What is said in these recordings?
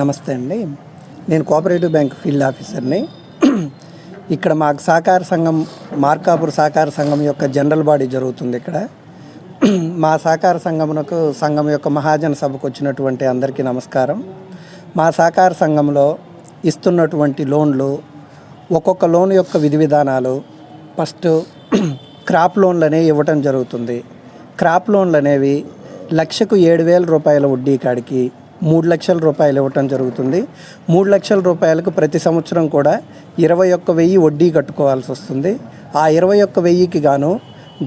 నమస్తే అండి. నేను కోఆపరేటివ్ బ్యాంక్ ఫీల్డ్ ఆఫీసర్ని. ఇక్కడ మాకు సహకార సంఘం మార్కాపూర్ సహకార సంఘం యొక్క జనరల్ బాడీ జరుగుతుంది ఇక్కడ. మా సహకార సంఘమునకు సంఘం యొక్క మహాజన సభకు వచ్చినటువంటి అందరికీ నమస్కారం. మా సహకార సంఘంలో ఇస్తున్నటువంటి లోన్లు ఒక్కొక్క లోన్ యొక్క విధి విధానాలు ఫస్ట్ క్రాప్ లోన్లు అనేవి ఇవ్వటం జరుగుతుంది. క్రాప్ లోన్లు అనేవి లక్షకు ఏడు వేల రూపాయల వడ్డీ కాడికి మూడు లక్షల రూపాయలు ఇవ్వటం జరుగుతుంది. మూడు లక్షల రూపాయలకు ప్రతి సంవత్సరం కూడా ఇరవై ఒక్క వెయ్యి వడ్డీ కట్టుకోవాల్సి వస్తుంది. ఆ ఇరవై ఒక్క వెయ్యికి గాను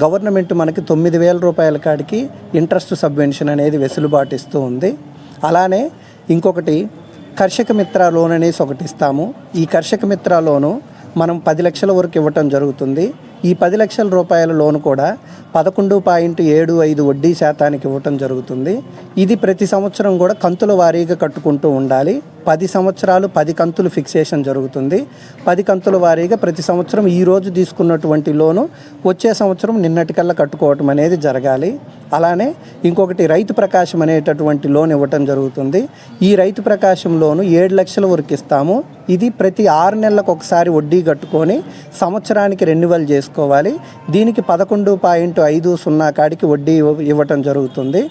గవర్నమెంట్ మనకి తొమ్మిది వేల రూపాయల కాడికి ఇంట్రెస్ట్ సబ్వెన్షన్ అనేది వెసులుబాటు ఇస్తూ ఉంది. అలానే ఇంకొకటి కర్షక మిత్ర లోన్ అనేసి ఒకటి ఇస్తాము. ఈ కర్షక మిత్ర లోను మనం పది లక్షల వరకు ఇవ్వటం జరుగుతుంది. ఈ పది లక్షల రూపాయల లోన్ కూడా పదకొండు పాయింట్ ఏడు ఐదు వడ్డీ శాతానికి ఇవ్వటం జరుగుతుంది. ఇది ప్రతి సంవత్సరం కూడా కంతుల వారీగా కట్టుకుంటూ ఉండాలి. పది సంవత్సరాలు పది కంతులు ఫిక్సేషన్ జరుగుతుంది. పది కంతుల వారీగా ప్రతి సంవత్సరం ఈ రోజు తీసుకున్నటువంటి లోను వచ్చే సంవత్సరం నిన్నటికల్లా కట్టుకోవటం అనేది జరగాలి. అలానే ఇంకొకటి రైతు ప్రకాశం అనేటటువంటి లోన్ ఇవ్వటం జరుగుతుంది. ఈ రైతు ప్రకాశం లోను ఏడు లక్షల వరకు ఇస్తాము. ఇది ప్రతి ఆరు నెలలకు ఒకసారి వడ్డీ కట్టుకొని సంవత్సరానికి రెన్యువల్ చేసుకోవాలి. దీనికి పదకొండు పాయింట్ ఐదు సున్నా కాడికి వడ్డీ ఇవ్వటం జరుగుతుంది.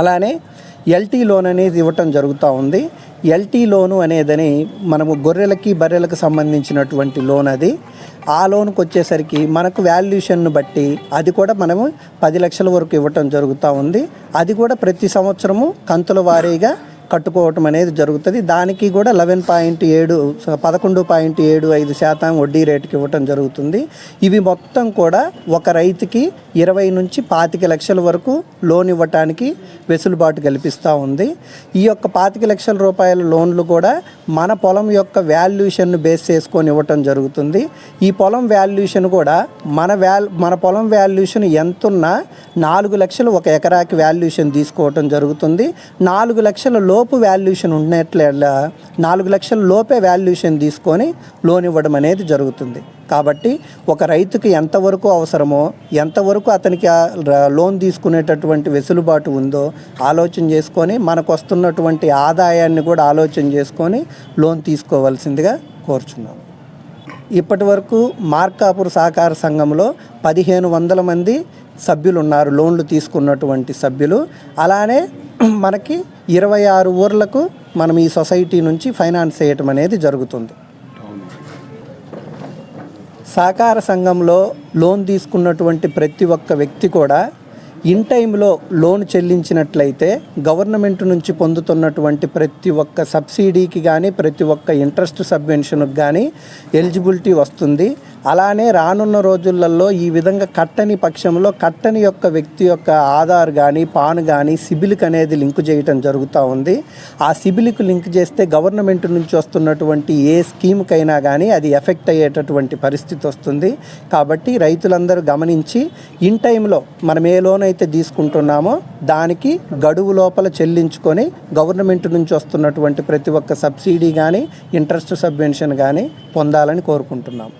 అలానే ఎల్టీ లోన్ అనేది ఇవ్వటం జరుగుతూ ఉంది. ఎల్టీ లోను అనేదని మనము గొర్రెలకి బర్రెలకు సంబంధించినటువంటి లోన్ అది. ఆ లోన్కి వచ్చేసరికి మనకు వాల్యుయేషన్ను బట్టి అది కూడా మనము పది లక్షల వరకు ఇవ్వటం జరుగుతూ ఉంది. అది కూడా ప్రతి సంవత్సరము కంతుల వారీగా కట్టుకోవటం అనేది జరుగుతుంది. దానికి కూడా లెవెన్ పాయింట్ ఏడు పదకొండు పాయింట్ ఏడు ఐదు శాతం వడ్డీ రేటుకి ఇవ్వటం జరుగుతుంది. ఇవి మొత్తం కూడా ఒక రైతుకి ఇరవై నుంచి పాతిక లక్షల వరకు లోన్ ఇవ్వటానికి వెసులుబాటు కల్పిస్తూ ఉంది. ఈ యొక్క పాతిక లక్షల రూపాయల లోన్లు కూడా మన పొలం యొక్క వాల్యుయేషన్ను బేస్ చేసుకొని ఇవ్వటం జరుగుతుంది. ఈ పొలం వాల్యుయేషన్ కూడా మన వాల్ మన పొలం వాల్యుయేషన్ ఎంతున్నా నాలుగు లక్షలు ఒక ఎకరాకి వాల్యుయేషన్ తీసుకోవటం జరుగుతుంది. నాలుగు లక్షల లోపు వాల్యుయేషన్ ఉన్నట్ల నాలుగు లక్షల లోపే వాల్యుయేషన్ తీసుకొని లోన్ ఇవ్వడం అనేది జరుగుతుంది. కాబట్టి ఒక రైతుకి ఎంతవరకు అవసరమో ఎంతవరకు అతనికి లోన్ తీసుకునేటటువంటి వెసులుబాటు ఉందో ఆలోచన చేసుకొని మనకు వస్తున్నటువంటి ఆదాయాన్ని కూడా ఆలోచన చేసుకొని లోన్ తీసుకోవాల్సిందిగా కోరుచున్నాం ఇప్పటి వరకు మార్కాపూర్ సహకార సంఘంలో పదిహేను వందల మంది సభ్యులు ఉన్నారు లోన్లు తీసుకున్నటువంటి సభ్యులు. అలానే మనకి ఇరవై ఆరు ఊర్లకు మనం ఈ సొసైటీ నుంచి ఫైనాన్స్ చేయటం అనేది జరుగుతుంది. సహకార సంఘంలో లోన్ తీసుకున్నటువంటి ప్రతి ఒక్క వ్యక్తి కూడా ఇన్ టైంలో లోన్ చెల్లించినట్లయితే గవర్నమెంట్ నుంచి పొందుతున్నటువంటి ప్రతి ఒక్క సబ్సిడీకి కానీ ప్రతి ఒక్క ఇంట్రెస్ట్ సబ్వెన్షన్కి కానీ ఎలిజిబిలిటీ వస్తుంది. అలానే రానున్న రోజులలో ఈ విధంగా కట్టని పక్షంలో కట్టని యొక్క వ్యక్తి యొక్క ఆధార్ కానీ పాన్ కానీ సిబిల్కి అనేది లింక్ చేయటం జరుగుతూ ఉంది. ఆ సిబిల్కి లింక్ చేస్తే గవర్నమెంట్ నుంచి వస్తున్నటువంటి ఏ స్కీమ్కైనా కానీ అది ఎఫెక్ట్ అయ్యేటటువంటి పరిస్థితి వస్తుంది. కాబట్టి రైతులందరూ గమనించి ఇన్ టైంలో మనం ఏ లోన్ అయితే తీసుకుంటున్నామో దానికి గడువు లోపల చెల్లించుకొని గవర్నమెంట్ నుంచి వస్తున్నటువంటి ప్రతి ఒక్క సబ్సిడీ కానీ ఇంట్రెస్ట్ సబ్వెన్షన్ కానీ పొందాలని కోరుకుంటున్నాం.